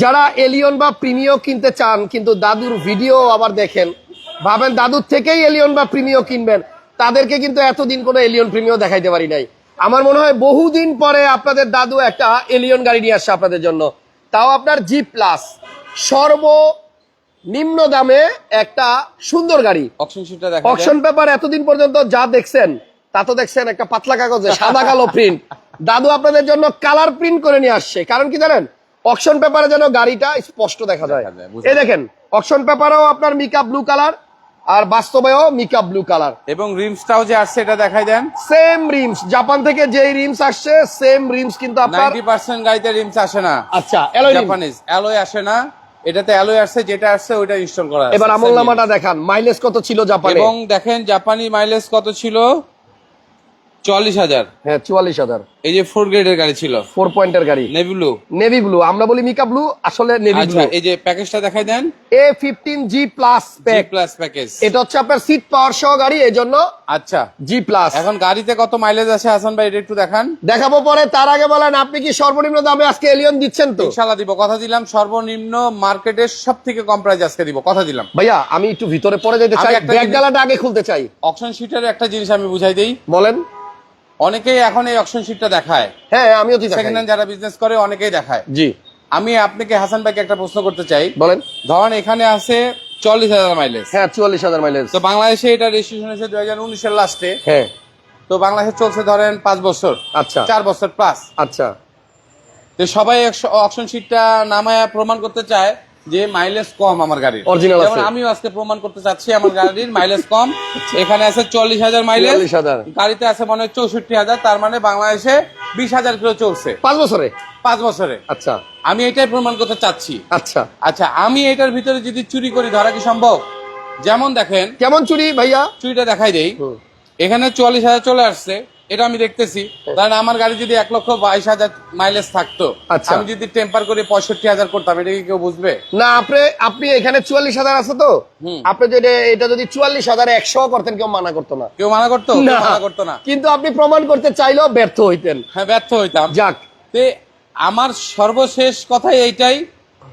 যারা এলিয়ন বা প্রিমিও কিনতে চান কিন্তু দাদুর ভিডিও আবার দেখেন ভাবেন দাদুর থেকেই এলিয়ন বা প্রিমিও কিনবেন তাদেরকে কিন্তু এতদিন কোনো এলিয়ন প্রিমিও দেখাইতে পারি নাই। আমার মনে হয় বহুদিন পরে আপনাদের দাদু একটা এলিয়ন গাড়ি নিয়ে আসছে আপনাদের জন্য। তাও আপনার জি প্লাস সর্ব নিম্ন দামে একটা সুন্দর গাড়ি। অপশন অকশন পেপার এতদিন পর্যন্ত যা দেখছেন তা তো দেখছেন একটা পাতলা কাগজে সাদা কালো প্রিন্ট দাদু আপনাদের জন্য কালার প্রিন্ট করে নিয়ে আসছে কারণ কি জানেন? অকশন পেপারে যেন গাড়িটা স্পষ্ট দেখা যায়। এই দেখেন অকশন পেপারেও আপনার মিকা ব্লু কালার আর বাস্তবেও মিকা ব্লু কালার এবং রিমসটাও যে আসছে এটা দেখাই দেন। সেম রিমস জাপান থেকে যেই রিমস আসছে সেম রিমস কিন্তু আপনার নাইনটি পার্সেন্ট গাড়িতে রিমস আসে না। আচ্ছা অ্যালয় জাপানিজ অ্যালয় আসে না। এটাতে অ্যালয় আসছে যেটা আসছে ওইটা ইনস্টল করা আছে। এবার আমল নামাটা দেখান মাইলেজ কত ছিল জাপানে এবং দেখেন জাপানি মাইলেজ কত ছিল? চল্লিশ হাজার। হ্যাঁ চুয়াল্লিশ হাজার। এই যে ফোর গ্রেডের গাড়ি ছিল। ফোর পয়েন্টের গাড়ি। নেভি ব্লু নেভি ব্লু আমরা বলি মিকা ব্লু আসলে নেভি আচ্ছা ব্লু এই যে প্যাকেজটা দেখাই দেন। A fifteen G plus pack plus package এটা হচ্ছে আপনার সিট পাওয়ার সহ গাড়ি এই জন্য আচ্ছা। জি প্লাস এখন গাড়িতে কত মাইলেজ আছে হাসান ভাই এটা একটু দেখান। দেখাবো পরে তার আগে বলেন আপনি কি সর্বনিম্ন দামে আজকে এলিয়ন দিচ্ছেন তো? ইনশাল্লাহ দিব কথা দিলাম সর্বনিম্ন মার্কেটের সব থেকে কম প্রাইস আজকে দিব কথা দিলাম। ভাইয়া আমি একটু ভিতরে পরে যেতে চাই ব্যাগ আগে খুলতে চাই। অকশন শিটের একটা জিনিস আমি বুঝাই দিই। বলেন। অনেকেই এখন এই অকশন শিটটা দেখায়। হ্যাঁ আমিও সেকেন্ড হ্যান্ড যারা বিজনেস করে অনেকেই দেখায়। জি। আমি আপনাকে হাসান ভাইকে একটা প্রশ্ন করতে চাই। বলেন। ধরেন এখানে আছে চল্লিশ হাজার মাইলেজ হ্যাঁ চুয়াল্লিশ হাজার মাইলেজ তো বাংলাদেশে এটা রেজিস্ট্রেশন হয়েছে দুই হাজার উনিশের লাস্টে হ্যাঁ। তো বাংলাদেশে চলছে ধরেন পাঁচ বছর। আচ্ছা। চার বছর প্লাস আচ্ছা। তো সবাই অপশন শিটটা নামায় প্রমাণ করতে চায়। যে মাইলেজ কম আমার গাড়ির। যেমন আছে। আমিও আজকে প্রমাণ করতে চাচ্ছি আমার গাড়ির মাইলেজ কম। এখানে আছে চল্লিশ হাজার মাইলেজ গাড়িতে আছে মনে হয় চৌষট্টি হাজার তার মানে বাংলাদেশে বিশ হাজার কিলো চলছে। পাঁচ বছরে? পাঁচ বছরে। আচ্ছা। আমি এটাই প্রমাণ করতে চাচ্ছি। আচ্ছা। আচ্ছা আমি এটার ভিতরে যদি চুরি করি ধরা কি সম্ভব? যেমন দেখেন কেমন চুরি ভাইয়া? চুরিটা দেখাই দেই। এখানে চুয়াল্লিশ হাজার চলে আসছে। এটা আমি দেখতেছি। কারণ আমার গাড়ি যদি এক লক্ষ বাইশ হাজার মাইলেজ থাকতো আচ্ছা। আমি যদি টেম্পার করে পঁয়ষট্টি হাজার করতাম এটা কি কেউ বুঝবে? না আপনি আপনি এখানে চুয়াল্লিশ হাজার আছে তো? আপনি যদি এটা যদি চুয়াল্লিশ হাজার একশো করতেন কেউ মানা করতো না। কেউ মানা করতো? মানা করতো না। কিন্তু আপনি প্রমাণ করতে চাইলেও ব্যর্থ হইতেন। হ্যাঁ ব্যর্থ হইতাম। যাক। আমার সর্বশেষ কথাই এইটাই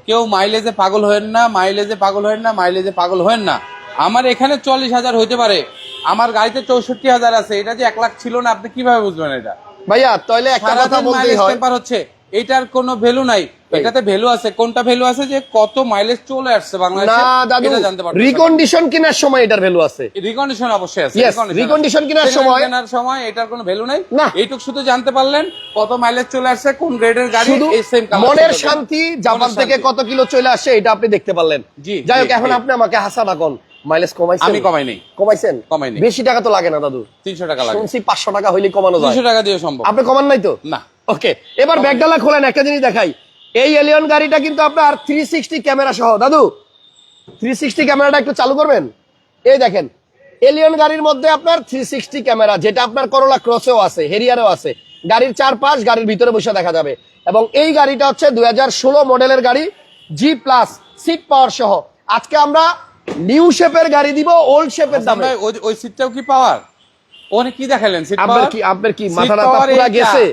কেউ মাইলেজে পাগল হয়েন না মাইলেজে পাগল হয়েন না মাইলেজে পাগল হয়েন না। আমার এখানে চল্লিশ হাজার হইতে পারে। আমার গাড়িতে চৌষট্টি হাজার আছে। এটা যে এক লাখ ছিল না আপনি কীভাবে বুঝবেন এটা? ভাইয়া তাহলে একটা কথা বলতেই হয়। হচ্ছে। এটার কোনো ভ্যালু নাই। এটাতে ভ্যালু আছে। কোনটা ভ্যালু আছে যে কত মাইলেজ চলে আসছে বাংলাদেশে না দাদু জানতে পারবেন রিকন্ডিশন কেনার সময় এটার ভ্যালু আছে। রিকন্ডিশন অবশ্যই আছে। Recondition কেনার সময়- কেনার সময় এটার কোনো ভ্যালু নাই। এইটুক শুধু জানতে পারলেন কত মাইলেজ চলে আসছে কোন গ্রেডের গাড়ি এই সেম মনের শান্তি জাপান থেকে কত কিলো চলে আসে এটা আপনি দেখতে পারলেন। জি, যাই হোক এখন আপনি আমাকে হাসান এখন। মাইলেজ কমাইছেন? আমি কমাই নেই। কমাইছেন? কমাইনি। বেশি টাকা তো লাগে না দাদু। তিনশো টাকা লাগে। শুনছি পাঁচশো টাকা হইলে কমানো যায়। দুশো টাকা দিয়ে সম্ভব। আপনি কমান নাই তো? না। ওকে এবার ব্যাগডালা খোলেন একটা জিনিস দেখাই। এই এলিয়ন গাড়িটা কিন্তু আপনার থ্রি সিক্সটি ক্যামেরা সহ দাদু। থ্রি সিক্সটি ক্যামেরাটা একটু চালু করবেন? এই দেখেন এলিয়ন গাড়ির মধ্যে আপনার থ্রি সিক্সটি ক্যামেরা যেটা আপনার করোলা ক্রসেও আছে হেরিয়ারেও আছে। গাড়ির চার পাশ গাড়ির ভিতরে বসে দেখা যাবে। এবং এই গাড়িটা হচ্ছে দুই হাজার ষোলো মডেলের গাড়ি জি প্লাস সিট পাওয়ার সহ। আজকে আমরা নিউ শেপের গাড়ি দিব ওল্ড শেপের দামে। ভাই, ওই- ওই সিটটাও কি পাওয়ার ওখানে কি দেখালেন সিট পাওয়ার কি আপনার কি সিট মাথা নাথা পাওয়ার পুরা গেছে।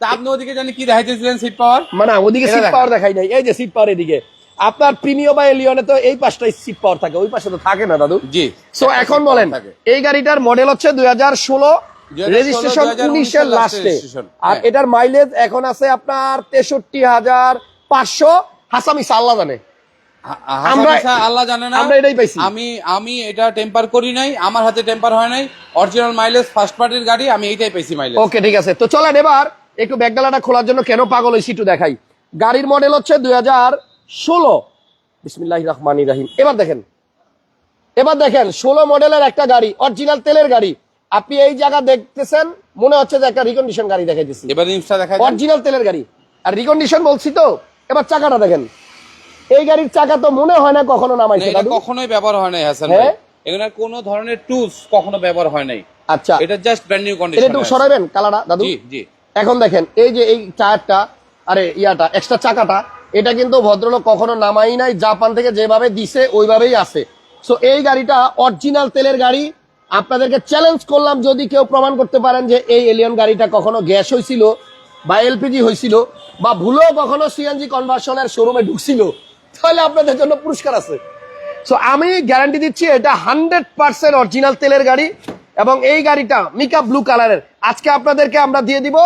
তা আপনি ওদিকে জানি কি দেখাইতেছিলেন সিট পাওয়ার মানে ওদিকে সিট পাওয়ার দেখাই নাই। এই যে সিট পাওয়ার এদিকে। আপনার প্রিমিয় বা এলিয়নে তো এই পাশটাই সিট পাওয়ার থাকে ওই পাশে তো থাকে না দাদু। জি। সো এখন বলেন এই গাড়িটার মডেল হচ্ছে দুই হাজার ষোলো 2016, রেজিস্ট্রেশন 2019 উনিশের লাস্টে আর হ্যাঁ। এটার মাইলেজ এখন আছে আপনার তেষট্টি হাজার পাঁচশো। হাসামি আল্লাহ জানে। আমরা- ইসা আল্লাহ জানে না। আমরা এটাই পাইছি। আমি আমি এটা টেম্পার করি নাই আমার হাতে টেম্পার হয় নাই। অরিজিনাল মাইলেজ ফার্স্ট পার্টির গাড়ি আমি এইটাই পেয়েছি মাইলেজ ওকে ঠিক আছে। তো চলেন এবার একটু ব্যাগডালাটা খোলার জন্য কেন পাগল হয়েছি একটু দেখাই। গাড়ির মডেল হচ্ছে দুই হাজার ষোলো। বিসমিল্লাহ রহমান রাহিম। এবার দেখেন। এবার দেখেন ষোলো মডেলের একটা গাড়ি অরিজিনাল তেলের গাড়ি। আপনি এই জায়গা দেখতেছেন মনে হচ্ছে যে একটা রিকন্ডিশন গাড়ি দেখাইতেছি। এবার অরিজিনাল তেলের গাড়ি। আর রিকন্ডিশন বলছি তো? এবার চাকাটা দেখেন। এই গাড়ির চাকা তো মনে হয় না কখনো নামাইছে এটা কখনোই ব্যবহার হয় নাই হাসান হ্যাঁ? ভাই এখানে কোনো ধরনের টুলস কখনো ব্যবহার হয় নাই। আচ্ছা। এটা জাস্ট ব্র্যান্ড নিউ কন্ডিশন এটা একটু সরাবেন কালাটা দাদু? জি জি। এখন দেখেন এই যে এই টায়ারটা আরে ইয়াটা এক্সট্রা চাকাটা এটা কিন্তু ভদ্রলোক কখনো নামাই নাই জাপান থেকে যেভাবে দিছে ওইভাবেই আছে। সো এই গাড়িটা অরিজিনাল তেলের গাড়ি। আপনাদেরকে চ্যালেঞ্জ করলাম যদি কেউ প্রমাণ করতে পারেন যে এই এলিয়ন গাড়িটা কখনো গ্যাস হয়েছিল বা এলপিজি হয়েছিল বা ভুলেও কখনো সিএনজি কনভার্সনের শোরুমে ঢুকছিল। তাহলে আপনাদের জন্য পুরস্কার আছে। সো আমি গ্যারান্টি দিচ্ছি এটা হান্ড্রেড পার্সেন্ট অরিজিনাল তেলের গাড়ি এবং এই গাড়িটা মিকা ব্লু কালারের আজকে আপনাদেরকে আমরা দিয়ে দিব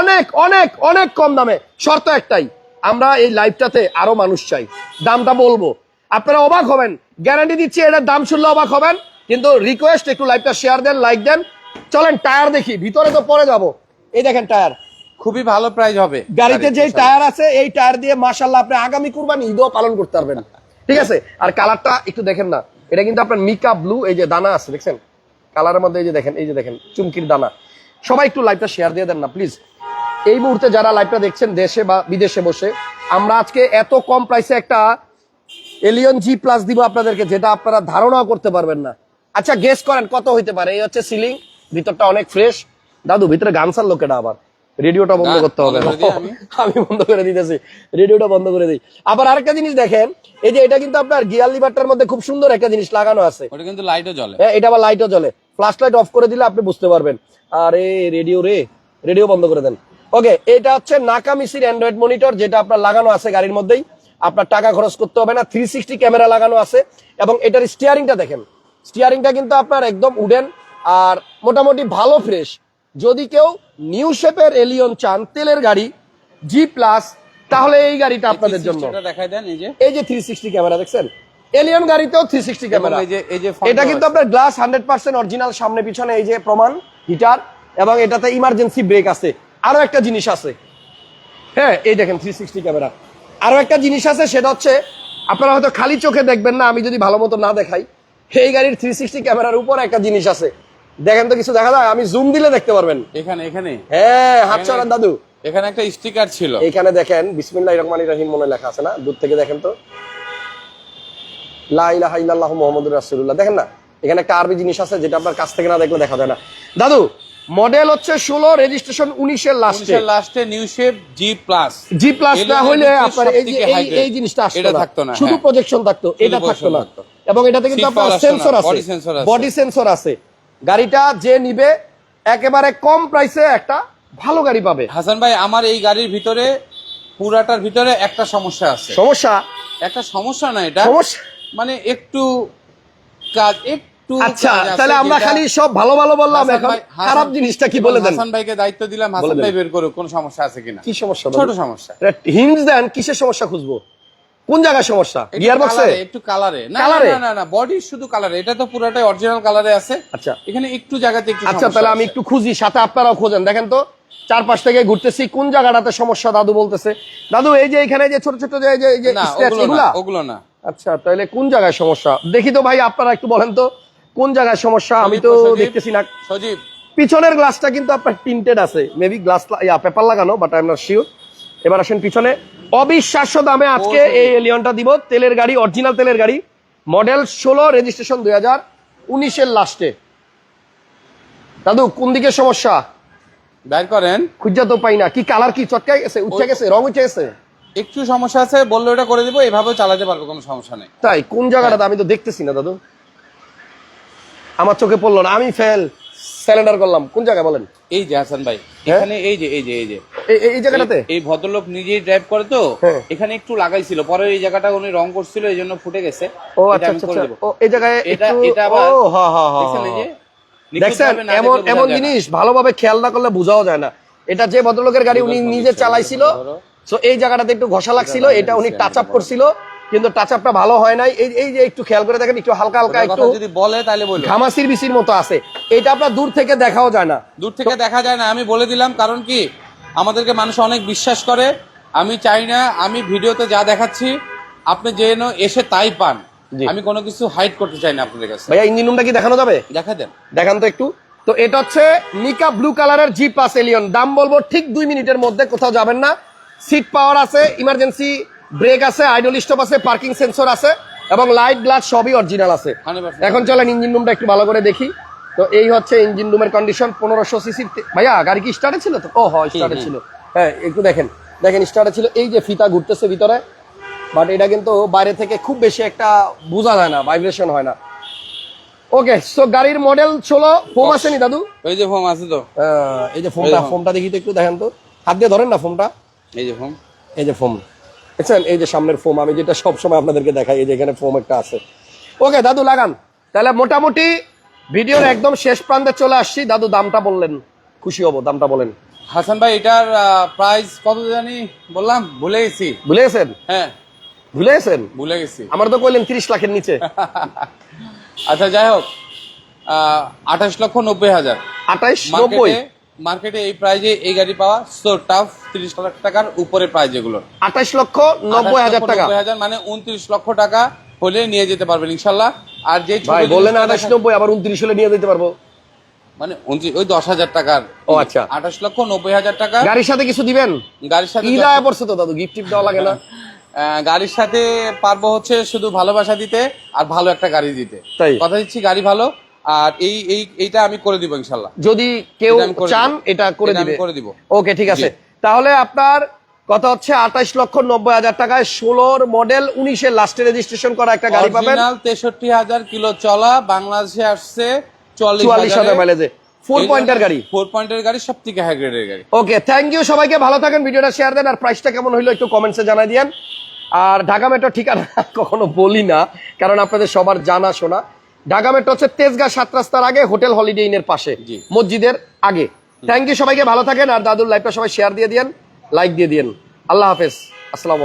অনেক অনেক অনেক কম দামে। শর্ত একটাই, আমরা এই লাইভটাতে আরও মানুষ চাই। দামটা বলব। আপনারা অবাক হবেন গ্যারান্টি দিচ্ছি এটার দাম শুনলে অবাক হবেন, কিন্তু রিকোয়েস্ট একটু লাইভটা শেয়ার দেন লাইক দেন। চলেন টায়ার দেখি, ভিতরে তো পরে যাব। এই দেখেন টায়ার খুবই ভালো প্রাইস হবে। গাড়িতে যেই টায়ার আছে এই টায়ার দিয়ে মাশাল্লাহ আপনি আগামী কুরবানি ঈদও পালন করতে পারবেন। ঠিক আছে? আর কালারটা একটু দেখেন না। এটা কিন্তু আপনার মিকা ব্লু এই যে দানা আছে দেখছেন? কালারের মধ্যে এই যে দেখেন এই যে দেখেন চুমকির দানা। সবাই একটু লাইভটা শেয়ার দিয়ে দেন না প্লিজ এই মুহূর্তে যারা লাইভটা দেখছেন দেশে বা বিদেশে বসে আমরা আজকে এত কম প্রাইসে একটা এলিয়ন জি প্লাস দিব আপনাদেরকে যেটা আপনারা ধারণাও করতে পারবেন না। আচ্ছা গেস করেন কত হইতে পারে? এই হচ্ছে সিলিং ভিতরটা অনেক ফ্রেশ দাদু ভিতরে গানসার লোকেটা আবার। রেডিওটা বন্ধ করতে হবে। আমি। বন্ধ করে দিতেছি। রেডিওটা বন্ধ করে দিই। আবার আরেকটা জিনিস দেখেন এই যে এটা কিন্তু আপনার গিয়ার লিভারটার মধ্যে খুব সুন্দর একটা জিনিস লাগানো আছে। ওটা কিন্তু লাইটও জ্বলে। হ্যাঁ এটা আবার লাইটও জ্বলে। ফ্ল্যাশ লাইট অফ করে দিলে আপনি বুঝতে পারবেন। আরে রেডিও রে রেডিও বন্ধ করে দেন। ওকে এটা হচ্ছে নাকামিসির অ্যান্ড্রয়েড মনিটর যেটা আপনার লাগানো আছে গাড়ির মধ্যেই। আপনার টাকা খরচ করতে হবে না থ্রি সিক্সটি ক্যামেরা লাগানো আছে। এবং এটার স্টিয়ারিংটা দেখেন। স্টিয়ারিংটা কিন্তু আপনার একদম উডেন আর মোটামুটি ভালো ফ্রেশ যদি কেউ নিউ শেপের এলিয়ন চান তেলের গাড়ি জি প্লাস তাহলে এই গাড়িটা আপনাদের জন্য। দেখাই দেন এই যে। এই যে থ্রি সিক্সটি ক্যামেরা দেখছেন? এলিয়ন গাড়িতেও থ্রি সিক্সটি ক্যামেরা। এটা কিন্তু আপনার গ্লাস হান্ড্রেড পার্সেন্ট অরিজিনাল সামনে পিছনে এই যে প্রমাণ হিটার এবং এটাতে ইমার্জেন্সি ব্রেক আছে। আরও একটা জিনিস আছে। হ্যাঁ এই দেখেন থ্রি সিক্সটি ক্যামেরা। আরও একটা জিনিস আছে সেটা হচ্ছে আপনারা হয়তো খালি চোখে দেখবেন না আমি যদি ভালো মতো না দেখাই এই গাড়ির থ্রি সিক্সটি ক্যামেরার উপর একটা জিনিস আছে। দেখেন তো কিছু দেখা যায়? আমি জুম দিলে দেখতে পারবেন। এখানে এখানে? হ্যাঁ হাত চড়ান দাদু। এখানে একটা স্টিকার ছিল। এইখানে দেখেন বিসমিল্লাহ রহমান রহিম মনে লেখা আছে না? দূর থেকে দেখেন তো। লা ইলাহা ইল্লাল্লাহ মুহাম্মাদুর রাসূলুল্লাহ। দেখেন না? এখানে একটা আরবি জিনিস আছে যেটা আপনার কাছ থেকে না দেখলে দেখা যায় না। দাদু মডেল হচ্ছে ষোলো রেজিস্ট্রেশন উনিশের লাস্টে লাস্টে new shape G plus G plus না হলে আপনার এই যে এই এই জিনিসটা আসতো এটা না। থাকতো না, শুধু হ্যাঁ। প্রজেকশন থাকতো এটা থাকতো না। এবং এটাতে কিন্তু আপনার সেন্সর আছে। বডি সেন্সর আছে। গাড়িটা যে নিবে একেবারে কম প্রাইসে একটা ভালো গাড়ি পাবে। হাসান ভাই আমার এই গাড়ির ভিতরে পুরাটার ভিতরে একটা সমস্যা আছে। সমস্যা? একটা সমস্যা না এটা? সমস্যা? মানে একটু কাজ একটু আচ্ছা তাহলে আমরা খালি সব ভালো ভালো বললাম এখন। খারাপ জিনিসটা কি বলে দেন? হাসান ভাইকে দায়িত্ব দিলাম হাসান ভাই বের করুক কোন সমস্যা আছে কিনা। কি সমস্যা ছোট সমস্যা। হিন্স দেন কিসের সমস্যা খুঁজবো? কোন জায়গায় সমস্যা? গিয়ার বক্সে একটু কালারে না না না না বডি শুধু কালারে এটা তো পুরাটাই অরিজিনাল কালারে আছে। আচ্ছা। এখানে একটু জায়গাতে একটু আচ্ছা তাহলে আমি একটু খুঁজি সাথে আপনারাও খোঁজেন। দেখেন তো চারপাশ থেকে ঘুরতেছি কোন জায়গাটাতে সমস্যা দাদু বলতেছে? দাদু এই যে এখানে যে ছোট ছোট যে যে ওগুলো এগুলা না ওগুলো না আচ্ছা তাহলে কোন জায়গায় সমস্যা? দেখি তো ভাই আপনারা একটু বলেন তো কোন জায়গায় সমস্যা? আমি তো দেখতেছি না। সজীব। পিছনের গ্লাসটা কিন্তু আপনার টিন্টেড আছে। মেবি গ্লাস পেপার লাগানো but I am not sure এবার আসেন পিছনে। অবিশ্বাস্য দামে আজকে এই এলিয়নটা দিব। তেলের গাড়ি অরিজিনাল তেলের গাড়ি। মডেল ষোলো রেজিস্ট্রেশন দুই হাজার উনিশের লাস্টে দাদু কোন দিকে সমস্যা? বের করেন। খুঁজা তো পাই না। কি কালার কি? চটকাই গেছে উঠে গেছে রং উঠে গেছে? একটু সমস্যা আছে বললে ওটা করে দিব এভাবেও চালাতে পারব কোনো সমস্যা নেই। তাই কোন জায়গাটাতে আমি তো দেখতেছি না দাদু। আমার চোখে পড়ল না আমি ফেল স্যালেন্ডার করলাম। কোন জায়গায় বলেন? এই যে হাসান ভাই হ্যাঁ? এখানে এই যে এই যে এই যে। এই- জায়গাটাতে? এই- ভদ্রলোক নিজেই ড্রাইভ করে তো হ্যাঁ। এখানে একটু লাগাইছিল। পরে এই জায়গাটা উনি রং করছিল এই জন্য ফুটে গেছে। ও আচ্ছা আচ্ছা আচ্ছা। ও এই জায়গায় এটা একটু এটা ও হ্যাঁ হ্যাঁ হ্যাঁ দেখছেন এমন এমন। জিনিস ভালোভাবে খেয়াল না করলে বোঝাও যায় না। এটা যে ভদ্রলোকের গাড়ি উনি নিজে চালাইছিল সো এই জায়গাটাতে একটু ঘষা লাগছিল এটা উনি টাচ আপ করছিল কিন্তু টাচ আপটা ভালো হয় নাই। এই এই যে একটু খেয়াল করে দেখেন একটু হালকা হালকা একটু যদি বলে তাহলে বলো ঘামাসির বিসির মতো আছে। এটা আপনার দূর থেকে দেখাও যায় না। দূর থেকে দেখা যায় না আমি বলে দিলাম কারণ কি? আমাদেরকে মানুষ অনেক বিশ্বাস করে। আমি চাই না আমি ভিডিওতে যা দেখাচ্ছি আপনি যেন এসে তাই পান। আমি কোনো কিছু হাইড করতে চাই না আপনাদের কাছে। ভাইয়া ইঞ্জিন রুমটা কি দেখানো যাবে? দেখা দেন। দেখান তো একটু। তো এটা হচ্ছে নিকা ব্লু কালারের জি প্লাস এলিয়ন দাম বলব ঠিক দুই মিনিটের মধ্যে কোথাও যাবেন না। সিট পাওয়ার আছে ইমার্জেন্সি ব্রেক আছে আইডল স্টপ আছে পার্কিং সেন্সর আছে এবং লাইট গ্লাস সবই অরিজিনাল আছে। 100% এখন চলেন ইঞ্জিন রুমটা একটু ভালো করে দেখি। তো এই হচ্ছে ইঞ্জিন রুমের কন্ডিশন পনেরোশো সিসির ভাইয়া গাড়ি কি স্টার্টে ছিল তো? ও হয় স্টার্টে ছিল। হ্যাঁ একটু দেখেন। দেখেন স্টার্টে ছিল। এই যে ফিতা ঘুরতেছে ভিতরে বাট এটা কিন্তু বাইরে থেকে খুব বেশি একটা বোঝা যায় না ভাইব্রেশন হয় না। ওকে সো গাড়ির মডেল ষোলো ফোম আসেনি দাদু? ওই যে ফোম আছে তো। এই যে ফোনটা এই দেখো। তো একটু দেখেন তো। হাত দিয়ে ধরেন না ফোমটা এই যে ফোম এই যে ফোম দেখছেন? এই যে সামনের ফোম আমি যেটা সব সময় আপনাদেরকে দেখাই এই যে এখানে ফোম একটা আছে। ওকে দাদু লাগান। তাহলে মোটামুটি ভিডিওর একদম শেষ প্রান্তে চলে আসছি। দাদু দামটা বললেন। খুশি হব দামটা বলেন। হাসান ভাই এটার প্রাইস কত জানি বললাম ভুলে গেছি। ভুলে গেছেন? হ্যাঁ। ভুলে গেছেন? ভুলে গেছি। আমার তো কইলেন তিরিশ লাখের নিচে। আচ্ছা যাই হোক আঠাশ লক্ষ নব্বই হাজার। আঠাইশ নব্বই? মার্কেটে এই প্রাইজে এই গাড়ি পাওয়া সো টাফ তিরিশ লাখ টাকার উপরে প্রাইজ এগুলো। আঠাইশ লক্ষ নব্বই হাজার টাকা। হাজার মানে উনত্রিশ লক্ষ টাকা হলে নিয়ে যেতে পারবেন ইনশাল্লাহ। আর যে ভাই বললেন দেখেন- নব্বই আবার উনত্রিশ হলে নিয়ে যেতে পারব। মানে ওই দশ হাজার টাকার ও, আচ্ছা। আঠাশ লক্ষ নব্বই হাজার টাকা। গাড়ির সাথে কিছু দিবেন? গাড়ির সাথে ঈদ আয়া পড়ছে তো দাদু গিফট টিপ দেওয়া লাগে না। গাড়ির সাথে পারব হচ্ছে শুধু ভালোবাসা দিতে আর ভালো একটা গাড়ি দিতে। তাই? কথা দিচ্ছি গাড়ি ভালো। আর এই এই এইটা আমি করে দিব ইনশাল্লাহ। যদি কেউ চান এটা করে দিবে। করে দিব। ওকে ঠিক আছে। তাহলে আপনার কথা হচ্ছে আঠাইশ লক্ষ নব্বই হাজার টাকায় ষোলোর মডেল উনিশের লাস্টে রেজিস্ট্রেশন করা একটা গাড়ি পাবেন। তেষট্টি হাজার কিলো চলা বাংলাদেশে আসছে চুয়াল্লিশ হাজার। মাইলেজে ফোর পয়েন্টের গাড়ি। ফোর পয়েন্টের গাড়ি সব থেকে হাই গ্রেডের গাড়ি। ওকে থ্যাংক ইউ সবাইকে ভালো থাকেন ভিডিওটা শেয়ার দেন আর প্রাইসটা কেমন হইল একটু কমেন্টসে জানাই দিয়েন। আর ঢাকা মেট্রো ঠিকানা কখনো বলি না কারণ আপনাদের সবার জানা শোনা। ঢাকা মেট্রো হচ্ছে তেজগাঁ সাত রাস্তার আগে হোটেল হলিডে ইনের পাশে মসজিদের আগে। থ্যাংক ইউ সবাইকে ভালো থাকেন আর দাদুর লাইভটা সবাই শেয়ার দিয়ে দিয়েন। লাইক দিয়ে দিয়েন। আল্লাহ হাফেজ। আসসালামু